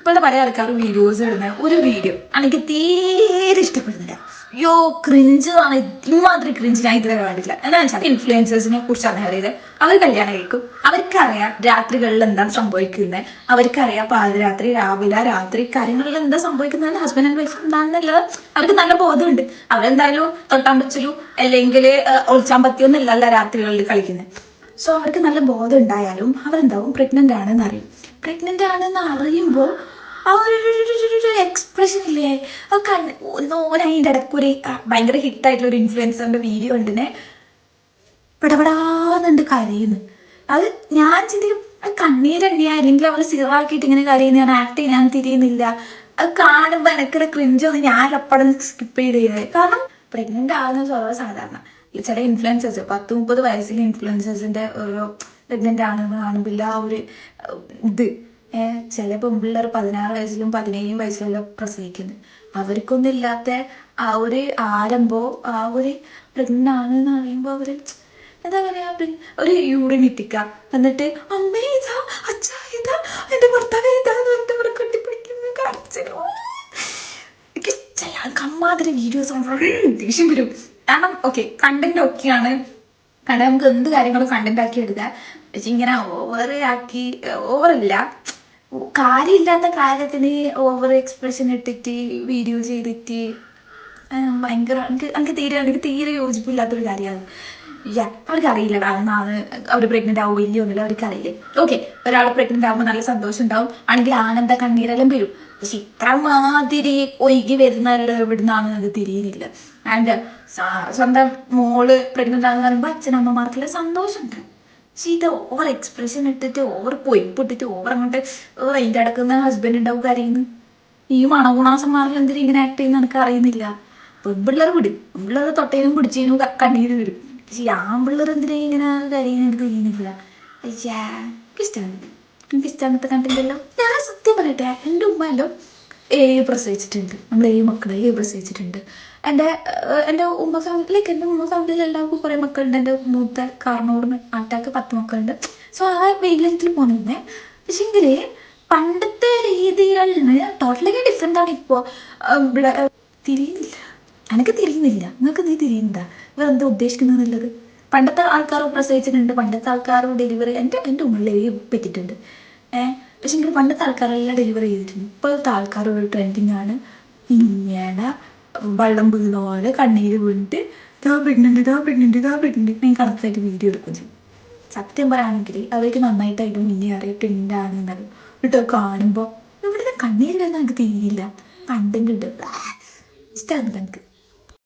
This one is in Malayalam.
ഇപ്പോഴത്തെ പല ആൾക്കാരും വീഡിയോസ് ഇടുന്ന ഒരു വീഡിയോ എനിക്ക് തീരെ ഇഷ്ടപ്പെടുന്നില്ല. യോ ക്രിഞ്ച് ആണ്. ഇമാതിരി ക്രിഞ്ച് ഞാൻ ഇതുവരെ കണ്ടിട്ടില്ല. എന്താണെന്ന് വെച്ചാൽ ഇൻഫ്ലുവൻസേഴ്സിനെ കുറിച്ചാണ് അറിയത് അവർ കല്യാണം കഴിക്കും. അവർക്കറിയാം രാത്രികളിൽ എന്താണ് സംഭവിക്കുന്നത്. അവർക്കറിയാം പാതിരാത്രി രാവിലെ രാത്രി കാര്യങ്ങളിൽ എന്താ സംഭവിക്കുന്നത് ഹസ്ബൻഡ് ആൻഡ് വൈഫ് എന്താണെന്നുള്ളത് അവർക്ക് നല്ല ബോധമുണ്ട്. അവരെന്തായാലും തൊട്ടാമ്പച്ചിലും അല്ലെങ്കിൽ ഒളിച്ചാമ്പത്തിയൊന്നും ഇല്ലല്ല രാത്രികളിൽ കളിക്കുന്നത്. സോ അവർക്ക് നല്ല ബോധം ഉണ്ടായാലും അവരെന്താവും? പ്രഗ്നന്റ് ആണെന്ന് അറിയും. പ്രഗ്നന്റ് ആണെന്ന് അറിയുമ്പോൾ ആ ഒരു എക്സ്പ്രഷൻ ഇല്ലേ? അത് കണ്ണ് ഓൻ അതിന്റെ ഇടയ്ക്ക് ഒരു ആ, ഭയങ്കര ഹിറ്റായിട്ടുള്ള ഒരു ഇൻഫ്ലുവൻസറിന്റെ വീഡിയോ ഉണ്ടെന്നെ പിടപെടാന്നുണ്ട് കരയുന്നു. അത് ഞാൻ ചിന്തിക്കും കണ്ണീരണ്ടി ആരെങ്കിലും അവർ സിറാക്കിയിട്ട് ഇങ്ങനെ കരയുന്ന? ഞാൻ ആക്ട് ചെയ്യാൻ തിരിയുന്നില്ല. അത് കാണുമ്പോൾ എനിക്കൊരു ക്രിഞ്ച് ഒന്ന് ഞാൻ അപ്പടം സ്കിപ്പ് ചെയ്ത് ചെയ്തത് കാരണം പ്രഗ്നന്റ് ആകുന്ന സ്വഭാവം സാധാരണ. ചില ഇൻഫ്ലുവൻസേഴ്സ് പത്ത് മുപ്പത് വയസ്സിലെ ഇൻഫ്ലുവൻസേഴ്സിന്റെ ഓരോ പ്രഗ്നന്റ് ആണെന്ന് കാണുമ്പോൾ ആ ഒരു ഇത്. ചില പെൺപിള്ളേർ പതിനാറ് വയസ്സിലും പതിനേഴും വയസ്സിലെല്ലാം പ്രസവിക്കുന്നത് അവർക്കൊന്നും ഇല്ലാത്ത ആ ഒരു ആരംഭോ ആ ഒരു പ്രഗ്നന്റ് എന്ന് അറിയുമ്പോൾ അവർ എന്താ പറയാ ഒരു യൂറിൻ ഇട്ടിക്ക എന്നിട്ട് അമ്മേ ഇതാ അച്ഛാ ഇതാ എന്റെ ഭർത്താവ് ഇതാന്ന് പറഞ്ഞിട്ട് അവർ കെട്ടിപ്പിടിക്കുന്നു കാണിച്ചു കമ്മാതിരി വീഡിയോസ് ദേഷ്യം വരും. കാരണം ഓക്കെ കണ്ടന്റ് ഒക്കെയാണ് കാരണം നമുക്ക് എന്ത് കാര്യങ്ങളും കണ്ടന്റ് ആക്കി എടുക്കാം. പക്ഷെ ഇങ്ങനെ ഓവർ ആക്കി ഓവറല്ല കാര്യമില്ലാത്ത കാര്യത്തിന് ഓവർ എക്സ്പ്രഷൻ ഇട്ടിട്ട് വീഡിയോ ചെയ്തിട്ട് ഭയങ്കര എനിക്ക് എനിക്ക് തീരെ എനിക്ക് തീരെ യോജിപ്പില്ലാത്തൊരു കാര്യമാണ്. അവർക്ക് അറിയില്ല എന്നാണ് അവർ പ്രഗ്നന്റ് ആവും വലിയ ഒന്നുമില്ല അവർക്ക് അറിയില്ലേ ഓക്കെ ഒരാൾ പ്രഗ്നന്റ് ആകുമ്പോൾ നല്ല സന്തോഷം ഉണ്ടാവും. ആണെങ്കിൽ ആനന്ദ കണ്ണീരെല്ലാം വരും പക്ഷെ ഇത്ര മാതിരി ഒഴുകി വരുന്ന എവിടുന്നാണ് അത് തിരിയുന്നില്ല. ആൻഡ് സ്വന്തം മോൾ പ്രഗ്നന്റ് ആകുന്ന പറയുമ്പോൾ അച്ഛനമ്മമാർക്കെല്ലാം സന്തോഷമുണ്ട്. ഇത് ഓവർ എക്സ്പ്രഷൻ ഇട്ടിട്ട് ഓവർ പൊയ്പിട്ടിട്ട് ഓവർ അങ്ങോട്ട് അതിന്റെ അടക്കുന്ന ഹസ്ബൻഡ് ഉണ്ടാവും കരയുന്നു ഈ മണഗുണാസന്മാരിൽ എന്തിനും ഇങ്ങനെ ആക്ട് ചെയ്യുന്ന എനിക്ക് അറിയുന്നില്ല. പെൺപിള്ളേർ വിടും പെൺപിള്ളേർ തൊട്ടേനും പിടിച്ചേനും കണ്ടിട്ട് വരും. പക്ഷെ ആൺപിള്ളേർ എന്തിനാ ഇങ്ങനെ കരയുന്ന എനിക്ക് തിരിയുന്നില്ല അയ്യാ എനിക്കിഷ്ടമാണ് എനിക്കിഷ്ടം അങ്ങനത്തെ കണ്ടില്ലല്ലോ ഞാൻ സത്യം പറയട്ടെ എന്റെ ഉമ്മല്ലോ ഏഴ് പ്രസവിച്ചിട്ടുണ്ട്. നമ്മൾ ഏഴ് മക്കൾ ഏഴ് പ്രസവിച്ചിട്ടുണ്ട്. എന്റെ എന്റെ ഉമ്മ ഫാമിലി ലൈക്ക് എന്റെ ഉമ്മ ഫാമിലിയിൽ എല്ലാവർക്കും കുറേ മക്കളുണ്ട്. എന്റെ മൂത്ത കാർണോട് ആട്ടാക്ക് പത്ത് മക്കളുണ്ട്. സോ ആ വെയിലത്തിൽ പോകുന്നത് പക്ഷെങ്കിൽ പണ്ടത്തെ രീതികളിൽ നിന്ന് ടോട്ടലി ഡിഫറെന്റ് ആണ് ഇപ്പോൾ തിരിയുന്നില്ല. എനിക്ക് തിരിയുന്നില്ല. നിങ്ങൾക്ക് നീ തിരിയുന്നുണ്ടാ ഇവർ എന്താ ഉദ്ദേശിക്കുന്നതെന്നുള്ളത് പണ്ടത്തെ ആൾക്കാർ പ്രസവിച്ചിട്ടുണ്ട്. പണ്ടത്തെ ആൾക്കാർ ഡെലിവറി എന്റെ എന്റെ ഉള്ളിൽ പറ്റിയിട്ടുണ്ട് ഏഹ് പക്ഷെ എങ്കിൽ പണ്ടത്തെ ആൾക്കാരെല്ലാം ഡെലിവറി ചെയ്തിട്ടുണ്ട്. ഇപ്പോഴത്തെ ആൾക്കാർ ഒരു ട്രെൻഡിങ് ആണ്. ഇങ്ങനെ വെള്ളം വീഴുന്ന പോലെ കണ്ണീര് വീണിട്ട് ഇതാ പ്രഗ്നന്റ് ഇതാ പ്രഗ്നന്റ് ഇതാ പ്രഗ്നന്റ് ഞാൻ കറക്റ്റായിട്ട് വീഡിയോ എടുക്കും ചെയ്യും. സത്യം പറയുകയാണെങ്കിൽ അവർക്ക് നന്നായിട്ടായിട്ട് മുന്നേ അറിയാം ട്രെൻഡാണ് എന്നത് എന്നിട്ട് കാണുമ്പോൾ ഇവിടുത്തെ കണ്ണീര് വരുന്ന എനിക്ക് തീരില്ല കണ്ടന്റ് ഇഷ്ടമാണ് എനിക്ക്.